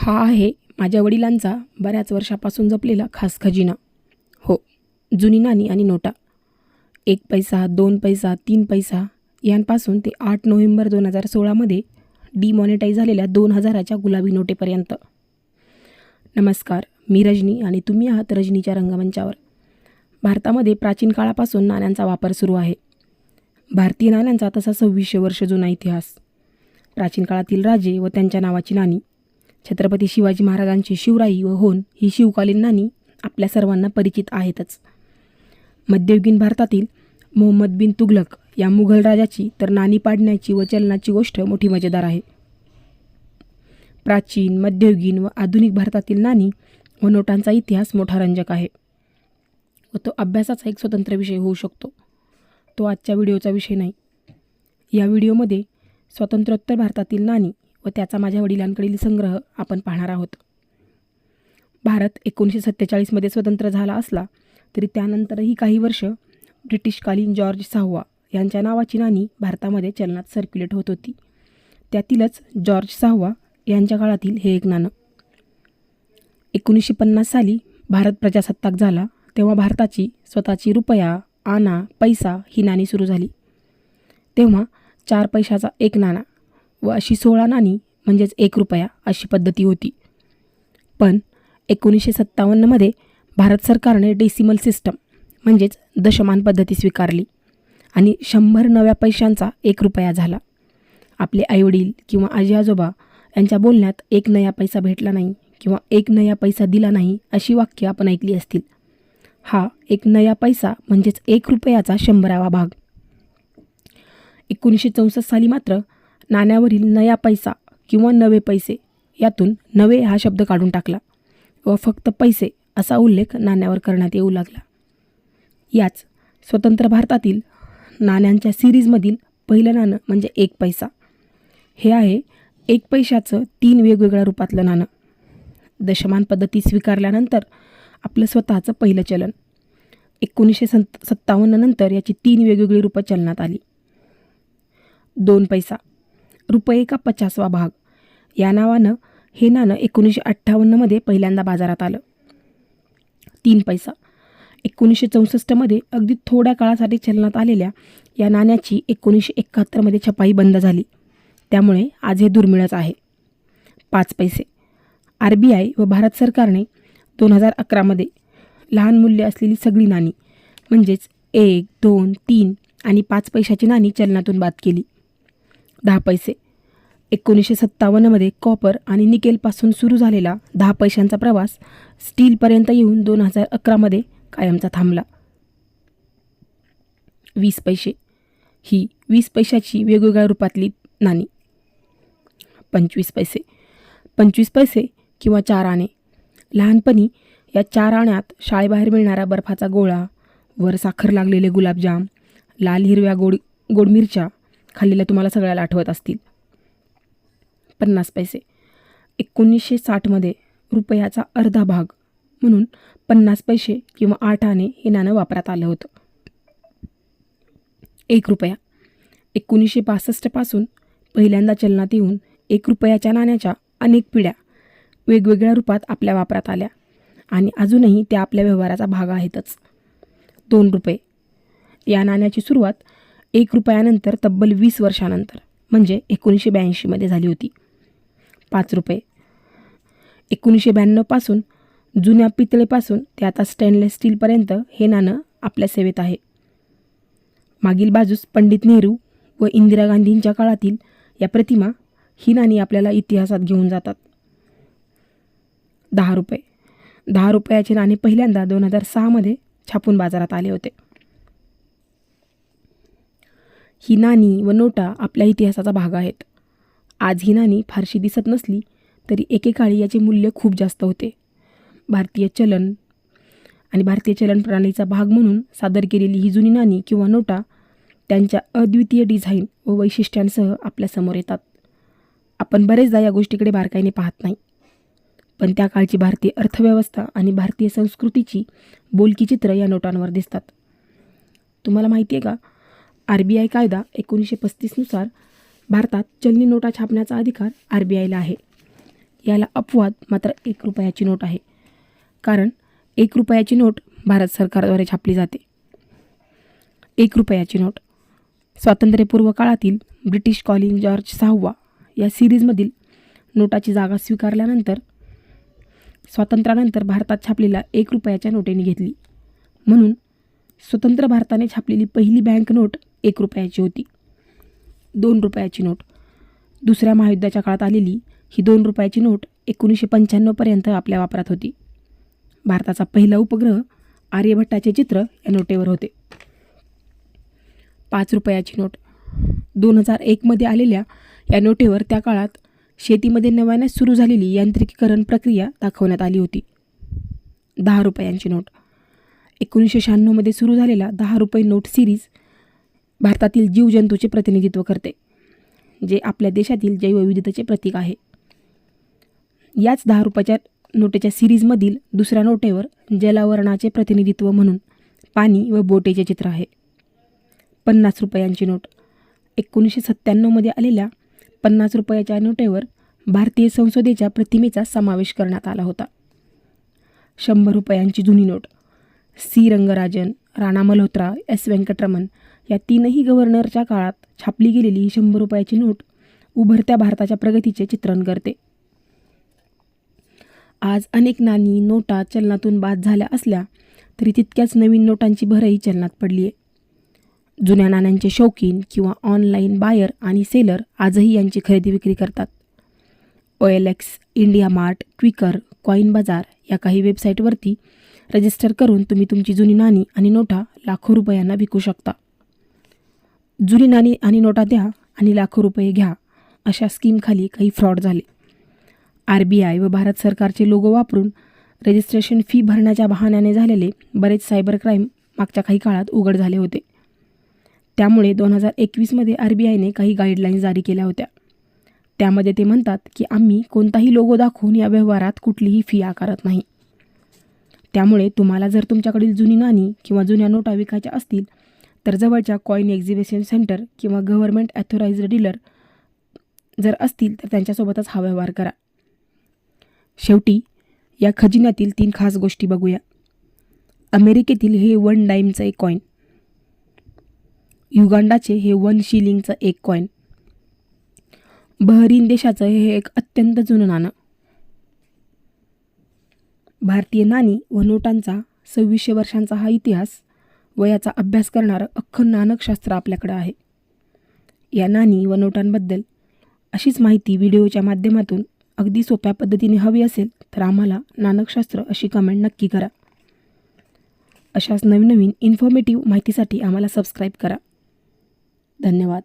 हा आहे माझ्या वडिलांचा बऱ्याच वर्षापासून जपलेला खास खजिना. हो जुनी नाणी आणि नोटा. एक पैसा दोन पैसा तीन पैसा यांपासून ते आठ नोव्हेंबर दोन हजार सोळामध्ये डिमॉनिटाईज झालेल्या दोन हजाराच्या गुलाबी नोटेपर्यंत. नमस्कार मी रजनी आणि तुम्ही आहात रजनीच्या रंगमंचावर. भारतामध्ये प्राचीन काळापासून नाण्यांचा वापर सुरू आहे. भारतीय नाण्यांचा तसा सव्वीसशे वर्ष जुना इतिहास. प्राचीन काळातील राजे व त्यांच्या नावाची नाणी छत्रपती शिवाजी महाराजांची शिवराई व होन ही शिवकालीन नाणी आपल्या सर्वांना परिचित आहेतच. मध्ययुगीन भारतातील मोहम्मद बिन तुघलक या मुघल राजाची तर नाणी पाडण्याची व चलनाची गोष्ट मोठी मजेदार आहे. प्राचीन मध्ययुगीन व आधुनिक भारतातील नाणी व नोटांचा इतिहास मोठा रंजक आहे व तो अभ्यासाचा एक स्वतंत्र विषय होऊ शकतो. तो आजच्या व्हिडिओचा विषय नाही. या व्हिडिओमध्ये स्वातंत्र्योत्तर भारतातील नाणी व त्याचा माझ्या वडिलांकडील संग्रह आपण पाहणार आहोत. भारत एकोणीसशे सत्तेचाळीसमध्ये स्वतंत्र झाला असला तरी त्यानंतरही काही वर्ष ब्रिटिशकालीन जॉर्ज सहावा यांच्या नावाची नाणी भारतामध्ये चलनात सर्क्युलेट होत होती. त्यातीलच जॉर्ज सहावा यांच्या काळातील हे एक नाणं. एकोणीसशे पन्नास साली भारत प्रजासत्ताक झाला तेव्हा भारताची स्वतःची रुपया आना पैसा ही नाणी सुरू झाली. तेव्हा चार पैशाचा एक नाणा व अशी सोळा नाणी म्हणजेच एक रुपया अशी पद्धती होती. पण एकोणीसशे सत्तावन्नमध्ये भारत सरकारने डेसिमल सिस्टम म्हणजेच दशमान पद्धती स्वीकारली आणि शंभर नव्या पैशांचा एक रुपया झाला. आपले आईवडील किंवा आजी आजोबा यांच्या बोलण्यात एक नया पैसा भेटला नाही किंवा एक नया पैसा दिला नाही अशी वाक्य आपण ऐकली असतील. हा एक नया पैसा म्हणजेच एक रुपयाचा शंभरावा भाग. एकोणीसशे चौसष्ट साली मात्र नाण्यावरील नया पैसा किंवा नवे पैसे यातून नवे हा शब्द काढून टाकला. व फक्त पैसे असा उल्लेख नाण्यावर करण्यात येऊ लागला. याच स्वतंत्र भारतातील नाण्यांच्या सिरीजमधील पहिलं नाणं म्हणजे एक पैसा. हे आहे एक पैशाचं तीन वेगवेगळ्या रूपातलं नाणं. दशमान पद्धती स्वीकारल्यानंतर आपलं स्वतःचं पहिलं चलन. एकोणीसशे सत्त सत्तावन्न नंतर याची तीन वेगवेगळी रूपं चलनात आली. दोन पैसा. रुपये का पचासवा भाग? या नावानं हे नाणं एकोणीसशे अठ्ठावन्नमध्ये पहिल्यांदा बाजारात आलं. तीन पैसा. एकोणीसशे चौसष्टमध्ये अगदी थोड्या काळासाठी चलनात आलेल्या या नाण्याची एकोणीसशे एकाहत्तरमध्ये छपाई बंद झाली. त्यामुळे आज हे दुर्मिळच आहे. पाच पैसे. आर बी आय व भारत सरकारने दोन हजार अकरामध्ये लहान मूल्य असलेली सगळी नाणी म्हणजेच एक दोन तीन आणि पाच पैशाची नाणी चलनातून बाद केली. दहा पैसे. एकोणीसशे सत्तावन्नमध्ये कॉपर आणि निकेलपासून सुरू झालेला दहा पैशांचा प्रवास स्टीलपर्यंत येऊन दोन हजार अकरामध्ये कायमचा थांबला. वीस पैसे. ही वीस पैशाची वेगवेगळ्या रूपातली नाणी. पंचवीस पैसे. पंचवीस पैसे किंवा चार आणे. लहानपणी या चार आण्यात शाळेबाहेर मिळणारा बर्फाचा गोळा वर साखर लागलेले गुलाबजाम लाल हिरव्या गोड गोड मिरच्या खाल्लेल्या तुम्हाला सगळ्याला आठवत असतील. पन्नास पैसे. एकोणीसशे साठमध्ये रुपयाचा अर्धा भाग म्हणून पन्नास पैसे किंवा आठ आणे हे नाणं वापरात आलं होतं. एक रुपया. एकोणीसशे बासष्टपासून पहिल्यांदा चलनात येऊन एक रुपयाच्या नाण्याच्या अनेक पिढ्या वेगवेगळ्या रूपात आपल्या वापरात आल्या आणि अजूनही त्या आपल्या व्यवहाराचा भाग आहेतच. दोन रुपये. या नाण्याची सुरुवात एक रुपयानंतर तब्बल वीस वर्षानंतर म्हणजे एकोणीसशे ब्याऐंशीमध्ये झाली होती. पाच रुपये. एकोणीसशे ब्याण्णवपासून जुन्या पितळेपासून ते आता स्टेनलेस स्टीलपर्यंत हे नाणं आपल्या सेवेत आहे. मागील बाजूस पंडित नेहरू व इंदिरा गांधींच्या काळातील या प्रतिमा ही नाणी आपल्याला इतिहासात घेऊन जातात. दहा रुपये. दहा रुपयाचे नाणे पहिल्यांदा दोन हजार सहामध्ये छापून बाजारात आले होते. ही नाणी व नोटा आपल्या इतिहासाचा भाग आहेत. आज ही नाणी फारशी दिसत नसली तरी एकेकाळी याचे मूल्य खूप जास्त होते. भारतीय चलन आणि भारतीय चलन प्रणालीचा भाग म्हणून सादर केलेली ही जुनी नाणी किंवा नोटा त्यांच्या अद्वितीय डिझाईन व वैशिष्ट्यांसह आपल्यासमोर येतात. आपण बरेचदा या गोष्टीकडे बारकाईने पाहत नाही. पण त्या काळची भारतीय अर्थव्यवस्था आणि भारतीय संस्कृतीची बोलकी चित्र या नोटांवर दिसतात. तुम्हाला माहिती आहे का? आर बी आय कायदा एकोणीसशे पस्तीसनुसार भारतात चलनी नोटा छापण्याचा अधिकार आर बी आयला आहे. याला अपवाद मात्र एक रुपयाची नोट आहे. कारण एक रुपयाची नोट भारत सरकारद्वारे छापली जाते. एक रुपयाची नोट. स्वातंत्र्यपूर्व काळातील ब्रिटिश कॉलिन जॉर्ज सहावा या सिरीजमधील नोटाची जागा स्वीकारल्यानंतर स्वातंत्र्यानंतर भारतात छापलेल्या एक रुपयाच्या नोटेने घेतली. म्हणून स्वतंत्र भारताने छापलेली पहिली बँक नोट एक रुपयाची होती. दोन रुपयाची नोट. दुसऱ्या महायुद्धाच्या काळात आलेली ही दोन रुपयाची नोट एकोणीसशे पंच्याण्णवपर्यंत आपल्या वापरात होती. भारताचा पहिला उपग्रह आर्यभट्टाचे चित्र या नोटेवर होते. पाच रुपयाची नोट. दोन हजार एकमध्ये आलेल्या या नोटेवर त्या काळात शेतीमध्ये नव्याने सुरू झालेली यांत्रिकीकरण प्रक्रिया दाखवण्यात आली होती. दहा रुपयांची नोट. एकोणीसशे शहाण्णवमध्ये सुरू झालेला दहा रुपये नोट सिरीज भारतातील जीवजंतूचे प्रतिनिधित्व करते जे आपल्या देशातील जैवविविधतेचे प्रतीक आहे. याच दहा रुपयाच्या नोटेच्या सिरीजमधील दुसऱ्या नोटेवर जलावरणाचे प्रतिनिधित्व म्हणून पाणी व बोटेचे चित्र आहे. पन्नास रुपयांची नोट. एकोणीसशे सत्त्याण्णवमध्ये आलेल्या पन्नास रुपयाच्या नोटेवर भारतीय संसदेच्या प्रतिमेचा समावेश करण्यात आला होता. शंभर रुपयांची जुनी note. C Rangarajan Rana Malhotra S Venkataraman या तीनही गव्हर्नरच्या काळात छापली गेलेली ही शंभर रुपयाची नोट उभरत्या भारताच्या प्रगतीचे चित्रण करते. आज अनेक नाणी नोटा चलनातून बाद झाल्या असल्या तरी तितक्याच नवीन नोटांची भरही चलनात पडली आहे जुन्या नाण्यांचे शौकीन किंवा ऑनलाईन बायर आणि सेलर आजही यांची खरेदी विक्री करतात. O L X India mart Quikr coin बाजार या काही वेबसाईटवरती रजिस्टर करून तुम्ही तुमची जुनी नाणी आणि नोटा लाखो रुपयांना विकू शकता. जुनी नाणी आणि नोटा द्या आणि लाखो रुपये घ्या. अशा स्कीमखाली काही फ्रॉड झाले. आर बी आय व भारत सरकारचे लोगो वापरून रजिस्ट्रेशन फी भरण्याच्या बहाण्याने झालेले बरेच सायबर क्राईम मागच्या काही काळात उघड झाले होते. त्यामुळे दोन हजार एकवीसमध्ये आर बी आयने काही गाईडलाईन्स जारी केल्या होत्या. त्यामध्ये ते म्हणतात की आम्ही कोणताही लोगो दाखवून या व्यवहारात कुठलीही फी आकारत नाही. त्यामुळे तुम्हाला जर तुमच्याकडील जुनी नाणी किंवा जुन्या नोटा विकायच्या असतील तर जवळच्या कॉईन एक्झिबिशन सेंटर किंवा गव्हर्मेंट ॲथोराइज्ड डीलर जर असतील तर त्यांच्यासोबतच हा व्यवहार करा. शेवटी या खजिन्यातील तीन खास गोष्टी बघूया. अमेरिकेतील हे वन डाईमचं एक कॉईन युगांडाचे हे वन शिलिंगचं एक कॉईन बहरीन देशाचं हे एक अत्यंत जुनं नाणं. भारतीय नाणी व नोटांचा सव्वीसशे वर्षांचा हा इतिहास व याचा अभ्यास करणारं अख्खं नानकशास्त्र आपल्याकडं आहे. या नाणी व नोटांबद्दल अशीच माहिती व्हिडिओच्या माध्यमातून अगदी सोप्या पद्धतीने हवी असेल तर आम्हाला नानकशास्त्र अशी कमेंट नक्की करा. अशाच नवीन नवीन इन्फॉर्मेटिव्ह माहितीसाठी आम्हाला सबस्क्राईब करा. धन्यवाद.